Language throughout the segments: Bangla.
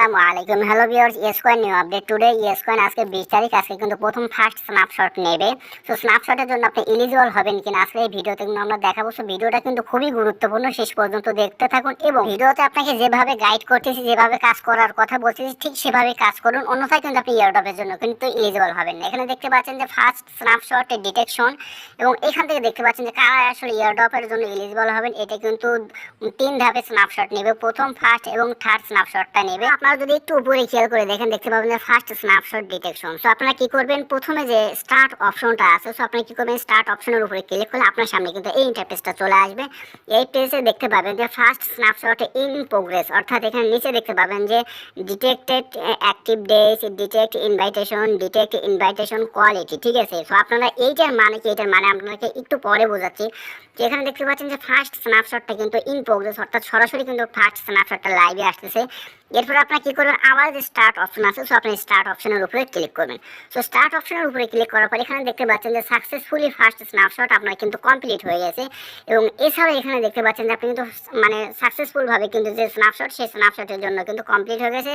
আসসালামু আলাইকুম hello viewers Yescoin new update today Yescoin আজকে বিশ তারিখ আজকে কিন্তু প্রথম ফার্স্ট স্ন্যাপশট নেবে তো স্ন্যাপশটের জন্য আপনি এলিজিবল হবেন কিনা আজকে এই ভিডিওতে কিন্তু আমরা দেখাবো সো ভিডিওটা কিন্তু খুবই গুরুত্বপূর্ণ। শেষ পর্যন্ত দেখতে থাকুন এবং ভিডিওতে আপনাকে যেভাবে গাইড করতেছি, যেভাবে কাজ করার কথা বলতেছি, ঠিক সেভাবে কাজ করুন। অন্যথায় কিন্তু আপনি ইয়ারডপের জন্য কিন্তু এলিজিবল হবেন না। এখানে দেখতে পাচ্ছেন যে ফার্স্ট স্ন্যাপশট ডিটেকশন এবং এখান থেকে দেখতে পাচ্ছেন যে কারা আসলে ইয়ারডপের জন্য এলিজিবল হবেন। এটা কিন্তু তিন ধাপে স্ন্যাপশট নেবে। প্রথম ফার্স্ট এবং থার্ড স্ন্যাপশটটা নেবে। আপনারা যদি একটু উপরে খেয়াল করে দেখেন, দেখতে পাবেন যে ফার্স্ট স্ন্যাপশট ডিটেকশন সো আপনারা কি করবেন? প্রথমে যে স্টার্ট অপশনটা আছে সো আপনারা কি করবেন? স্টার্ট অপশনের উপরে ক্লিক করলে আপনার সামনে কিন্তু এই ইন্টারফেসটা চলে আসবে। এই পেজে দেখতে পাবেন যে ফার্স্ট স্ন্যাপশট ইন প্রোগ্রেস অর্থাৎ এখানে নিচে দেখতে পাবেন যে detected active days detect invitation detect invitation quality ঠিক আছে? সো আপনারা এইটার মানে কি? এটার মানে আপনাকে একটু পরে বোঝাচ্ছি। যে এখানে দেখতে পাচ্ছেন যে ফার্স্ট স্ন্যাপশটটা কিন্তু ইন প্রোগ্রেস অর্থাৎ সরাসরি কিন্তু ফার্স্ট স্ন্যাপশটটা লাইভে আসতেছে। এরপর আপনার কি করবেন? আবার যে স্টার্ট অপশন আছে সো আপনি স্টার্ট অপশনের উপরে ক্লিক করবেন। সো স্টার্ট অপশনের উপরে ক্লিক করার পর এখানে দেখতে পাচ্ছেন যে সাকসেসফুলি ফার্স্ট স্ন্যাপশট আপনার কিন্তু কমপ্লিট হয়ে গেছে। এবং এছাড়াও এখানে দেখতে পাচ্ছেন যে আপনি কিন্তু মানে সাকসেসফুলভাবে কিন্তু যে স্ন্যাপশট সেই স্ন্যাপশটের জন্য কিন্তু কমপ্লিট হয়ে গেছে।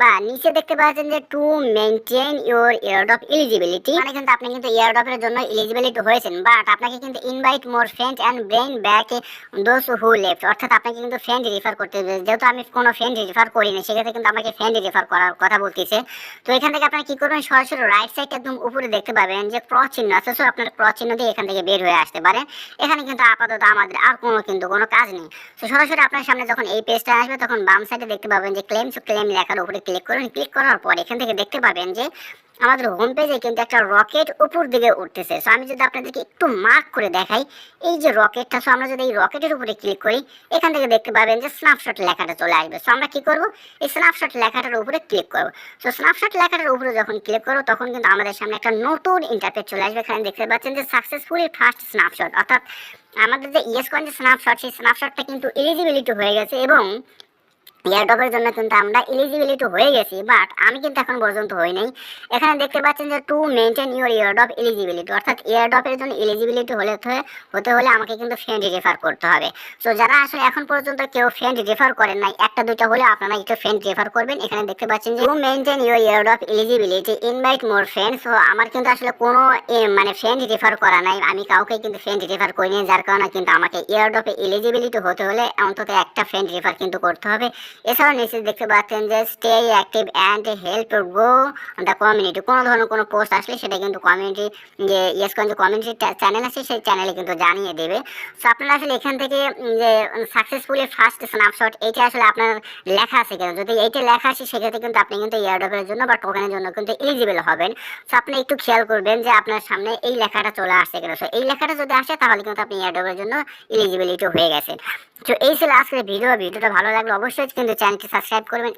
বা নিচে দেখতে পাচ্ছেন যে to maintain your airdrop eligibility মানে কিন্তু আপনি কিন্তু ইয়ারডপের জন্য এলিজিবিলিটি হয়েছেন। বাট আপনাকে কিন্তু invite more friend and bring back those who left অর্থাৎ আপনাকে কিন্তু ফ্রেন্ড রিফার করতে যেহেতু আমি কোনো ফ্রেন্ড রিফার করিনি, সেক্ষেত্রে কিন্তু আমাকে ফ্রেন্ড রেফার করার কথা বলতেছে। তো এখান থেকে আপনারা কি করবেন? সরাসরি রাইট সাইড একদম উপরে দেখতে পাবেন যে ক্রস চিহ্ন আছে। সো আপনার ক্রস চিহ্ন দিয়ে এখান থেকে বের হয়ে আসতে পারেন। এখানে কিন্তু আপাতত আমাদের আর কোনো কিন্তু কোনো কাজ নেই। তো সরাসরি আপনার সামনে যখন এই পেজটা আসবে, তখন বাম সাইডে দেখতে পাবেন যে ক্লেম সো ক্লেম লেখার উপরে ক্লিক করুন। ক্লিক করার পর এখান থেকে দেখতে পাবেন যে আমাদের হোম পেজে কিন্তু একটা রকেট উপর দিকে উঠতেছে। সো আমি যদি আপনাদেরকে একটু মার্ক করে দেখাই, এই যে রকেটটা সো আমরা যদি এই রকেটের উপরে ক্লিক করি, এখান থেকে দেখতে পাবেন যে স্ন্যাপশট লেখাটা চলে আসবে। সো আমরা কি করব? এই স্ন্যাপশট লেখাটার উপরে ক্লিক করব। সো স্ন্যাপশট লেখাটার উপরে যখন ক্লিক করব, তখন কিন্তু আমাদের সামনে একটা নতুন ইন্টারফেস চলে আসবে। এখানে দেখতে পাচ্ছেন যে সাকসেসফুলি ফার্স্ট স্ন্যাপশট অর্থাৎ আমাদের যে ইয়েস কয়েন যে স্ন্যাপশট সেই স্ন্যাপশটটা কিন্তু এলিজিবিলিটি হয়ে গেছে এবং এয়ারডপের জন্য কিন্তু আমরা এলিজিবিলিটি হয়ে গেছি বাট আমি কিন্তু এখন পর্যন্ত হই নাই। এখানে দেখতে পাচ্ছেন যে to maintain your airdrop eligibility অর্থাৎ এয়ারডপের জন্য এলিজিবিলিটি হলে হতে হলে আমাকে কিন্তু ফ্রেন্ড রেফার করতে হবে। সো যারা আসলে এখন পর্যন্ত কেউ ফ্রেন্ড রেফার করেন নাই, একটা, দুইটা হলে আপনারা একটু ফ্রেন্ড রেফার করবেন। এখানে দেখতে পাচ্ছেন যে to maintain your airdrop eligibility invite more friend so আমার কিন্তু আসলে কোনো মানে ফ্রেন্ড রেফার করা নাই। আমি কাউকে কিন্তু ফ্রেন্ড রেফার করিনি, যার কারণে কিন্তু আমাকে এয়ারডপে এলিজিবিলিটি হতে হলে অন্তত একটা ফ্রেন্ড রেফার কিন্তু করতে হবে। এছাড়াও নিচে দেখতে পাচ্ছেন যে stay active and help grow the community কোনো ধরনের কোনো পোস্ট আসলে সেটা কিন্তু কমিউনিটি যে ইয়েস যে কমিউনিটি চ্যানেল আছে, সেই চ্যানেলে কিন্তু জানিয়ে দেবে। সো আপনারা আসলে এখান থেকে যে সাকসেসফুলি ফার্স্ট স্ন্যাপশট এইটা আসলে আপনার লেখা আছে কেন? যদি এইটা লেখা আছে, সেক্ষেত্রে কিন্তু আপনি কিন্তু ইয়ারডপের জন্য বা টোকেনের জন্য কিন্তু এলিজিবল হবেন। সো আপনি একটু খেয়াল করবেন যে আপনার সামনে এই লেখাটা চলে আসছে কেন। সো এই লেখাটা যদি আসে, তাহলে কিন্তু আপনি ইয়ারডপের জন্য এলিজিবিলিটি হয়ে গেছেন তো এই ছিল আজকের ভিডিও। ভিডিওটা ভালো লাগলে অবশ্যই কিন্তু চ্যানেলটি সাবস্ক্রাইব করবেন।